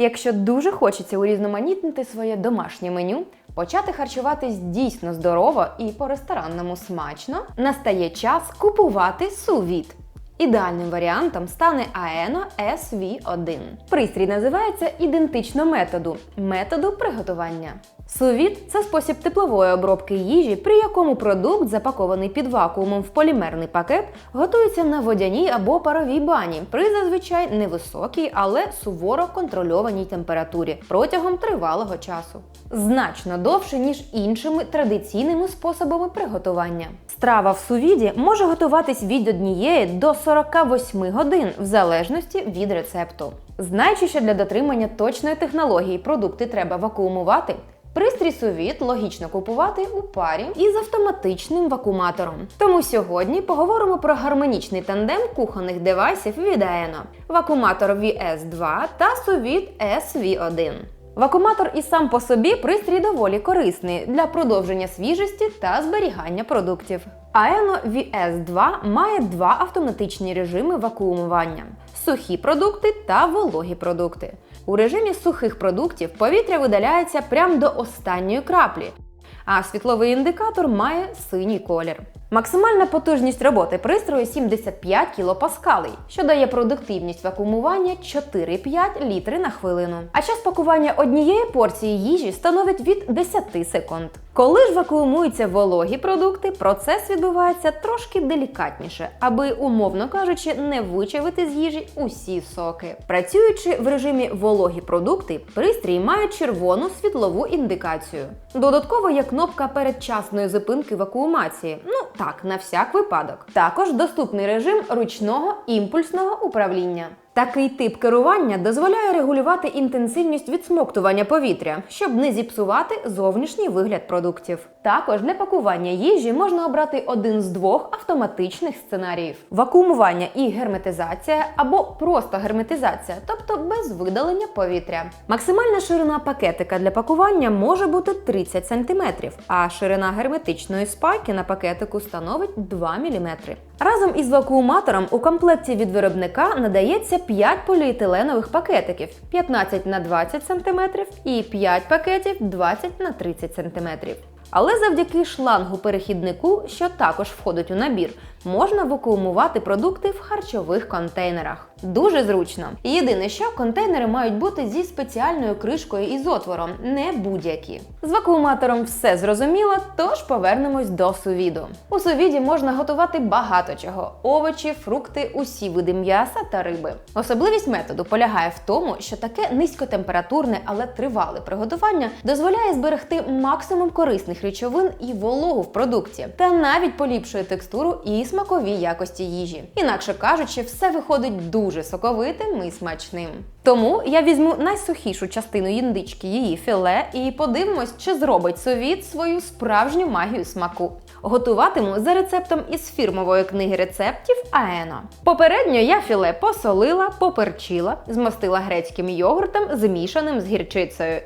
Якщо дуже хочеться урізноманітнити своє домашнє меню, почати харчуватись дійсно здорово і по-ресторанному смачно, настає час купувати сувіт. Ідеальним варіантом стане Aeno SV1. Пристрій називається ідентично методу методу приготування. Сувіт це спосіб теплової обробки їжі, при якому продукт, запакований під вакуумом в полімерний пакет, готується на водяній або паровій бані при зазвичай невисокій, але суворо контрольованій температурі протягом тривалого часу. Значно довше, ніж іншими традиційними способами приготування. Страва в сувіді може готуватись від 1 до 48 годин в залежності від рецепту. Знаючи, що для дотримання точної технології продукти треба вакуумувати, Пристрій сувіт логічно купувати у парі із автоматичним вакууматором. Тому сьогодні поговоримо про гармонічний тандем кухонних девайсів від Aeno – вакууматор VS2 та сувіт SV1. Вакууматор і сам по собі пристрій доволі корисний для продовження свіжості та зберігання продуктів. Aeno VS2 має два автоматичні режими вакуумування: сухі продукти та вологі продукти. У режимі сухих продуктів повітря видаляється прямо до останньої краплі, а світловий індикатор має синій колір. Максимальна потужність роботи пристрою 75 кілопаскалей, що дає продуктивність вакуумування 4-5 літри на хвилину. А час пакування однієї порції їжі становить від 10 секунд. Коли ж вакуумуються вологі продукти, процес відбувається трошки делікатніше, аби, умовно кажучи, не вичавити з їжі усі соки. Працюючи в режимі вологі продукти, пристрій має червону світлову індикацію. Додатково є кнопка передчасної зупинки вакуумації. Ну так, на всяк випадок. Також доступний режим ручного імпульсного управління. Такий тип керування дозволяє регулювати інтенсивність відсмоктування повітря, щоб не зіпсувати зовнішній вигляд продуктів. Також для пакування їжі можна обрати один з двох автоматичних сценаріїв: вакуумування і герметизація або просто герметизація, тобто без видалення повітря. Максимальна ширина пакетика для пакування може бути 30 см, а ширина герметичної спайки на пакетику становить 2 мм. Разом із вакууматором у комплекті від виробника надається 5 поліетиленових пакетиків 15 на 20 см і 5 пакетів 20 на 30 см. Але завдяки шлангу-перехіднику, що також входить у набір, можна вакуумувати продукти в харчових контейнерах. Дуже зручно. Єдине, що контейнери мають бути зі спеціальною кришкою із отвором, не будь-які. З вакууматором все зрозуміло, тож повернемось до сувіду. У сувіді можна готувати багато чого: овочі, фрукти, усі види м'яса та риби. Особливість методу полягає в тому, що таке низькотемпературне, але тривале приготування дозволяє зберегти максимум корисних речовин і вологу в продукті, та навіть поліпшує текстуру і смакові якості їжі. Інакше кажучи, все виходить дуже соковитим і смачним. Тому я візьму найсухішу частину індички, її філе, і подивимось, чи зробить совіт свою справжню магію смаку. Готуватиму за рецептом із фірмової книги рецептів Аено. Попередньо я філе посолила, поперчила, змастила грецьким йогуртом, змішаним з гірчицею.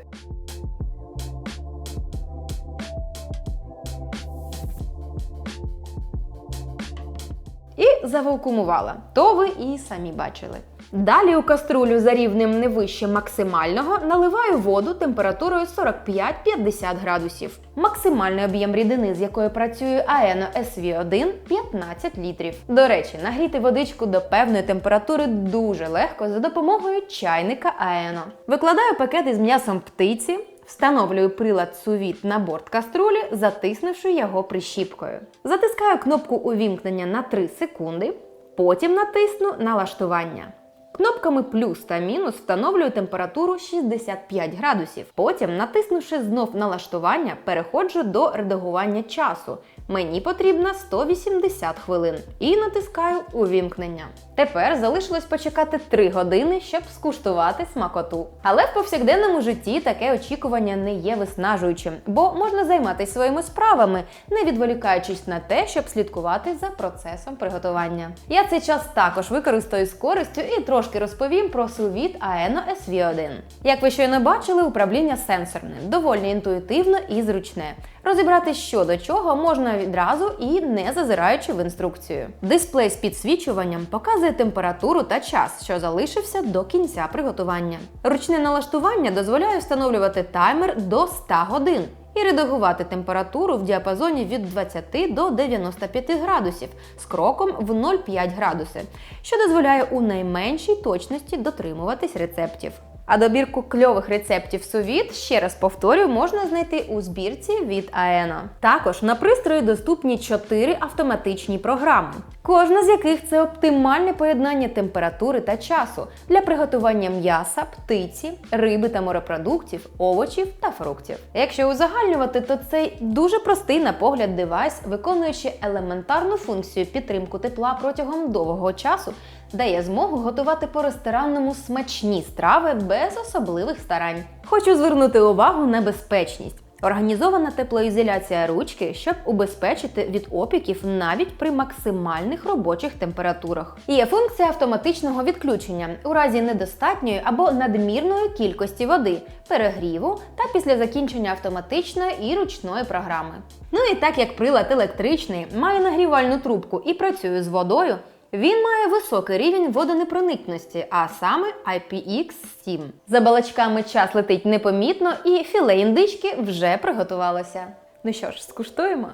І завакуумувала. То ви і самі бачили. Далі у каструлю за рівнем не вище максимального наливаю воду температурою 45-50 градусів. Максимальний об'єм рідини, з якою працює Aeno SV1 15 літрів. До речі, нагріти водичку до певної температури дуже легко за допомогою чайника Aeno. Викладаю пакет із м'ясом птиці. Встановлюю прилад сувіт на борт каструлі, затиснувши його прищіпкою. Затискаю кнопку увімкнення на 3 секунди, потім натисну налаштування. Кнопками плюс та мінус встановлюю температуру 65 градусів. Потім, натиснувши знов налаштування, переходжу до редагування часу. Мені потрібно 180 хвилин і натискаю увімкнення. Тепер залишилось почекати 3 години, щоб скуштувати смакоту. Але в повсякденному житті таке очікування не є виснажуючим, бо можна займатися своїми справами, не відволікаючись на те, щоб слідкувати за процесом приготування. Я цей час також використаю з користю і трошки трошки розповім про сувіт Aeno SV1. Як ви щойно бачили, управління сенсорне, доволі інтуїтивно і зручне. Розібрати що до чого можна відразу і не зазираючи в інструкцію. Дисплей з підсвічуванням показує температуру та час, що залишився до кінця приготування. Ручне налаштування дозволяє встановлювати таймер до 100 годин і редагувати температуру в діапазоні від 20 до 95 градусів з кроком в 0,5 градуси, що дозволяє у найменшій точності дотримуватись рецептів. А добірку кльових рецептів сувіт, ще раз повторюю, можна знайти у збірці від Aeno. Також на пристрої доступні 4 автоматичні програми, кожна з яких це оптимальне поєднання температури та часу для приготування м'яса, птиці, риби та морепродуктів, овочів та фруктів. Якщо узагальнювати, то цей дуже простий на погляд девайс, виконуючи елементарну функцію підтримку тепла протягом довгого часу, дає змогу готувати по ресторанному смачні страви без особливих старань. Хочу звернути увагу на безпечність. Організована теплоізоляція ручки, щоб убезпечити від опіків навіть при максимальних робочих температурах. Є функція автоматичного відключення у разі недостатньої або надмірної кількості води, перегріву та після закінчення автоматичної і ручної програми. Ну і так як прилад електричний має нагрівальну трубку і працює з водою. Він має високий рівень водонепроникності, а саме IPX7. За балачками час летить непомітно, і філе індички вже приготувалося. Ну що ж, скуштуємо?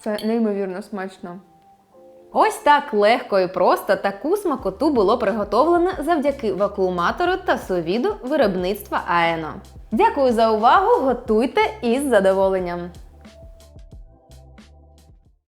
Це неймовірно смачно. Ось так легко і просто таку смакоту було приготовлено завдяки вакууматору та сувіду виробництва Аено. Дякую за увагу! Готуйте із задоволенням!